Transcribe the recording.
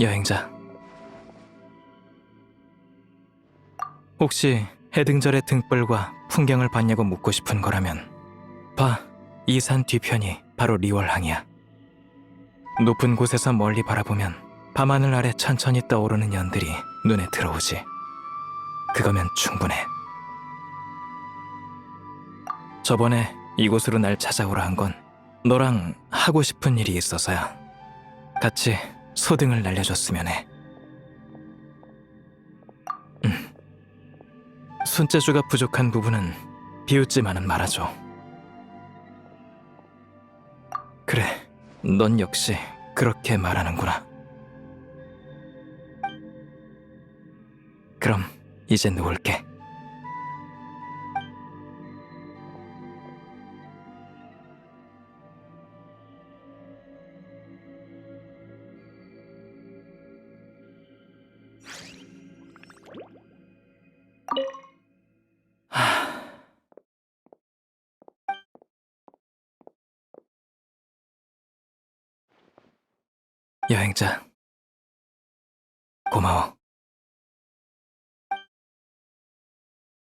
여행자. 혹시 해등절의 등불과 풍경을 봤냐고 묻고 싶은 거라면 봐, 이 산 뒤편이 바로 리월항이야. 높은 곳에서 멀리 바라보면 밤하늘 아래 천천히 떠오르는 연들이 눈에 들어오지. 그거면 충분해. 저번에 이곳으로 날 찾아오라 한 건 너랑 하고 싶은 일이 있어서야. 같이 소등을 날려줬으면 해. 음. 손재주가 부족한 부분은 비웃지만은 말아줘. 그래, 넌 역시 그렇게 말하는구나. 그럼 이제 누울게. 여행자, 고마워.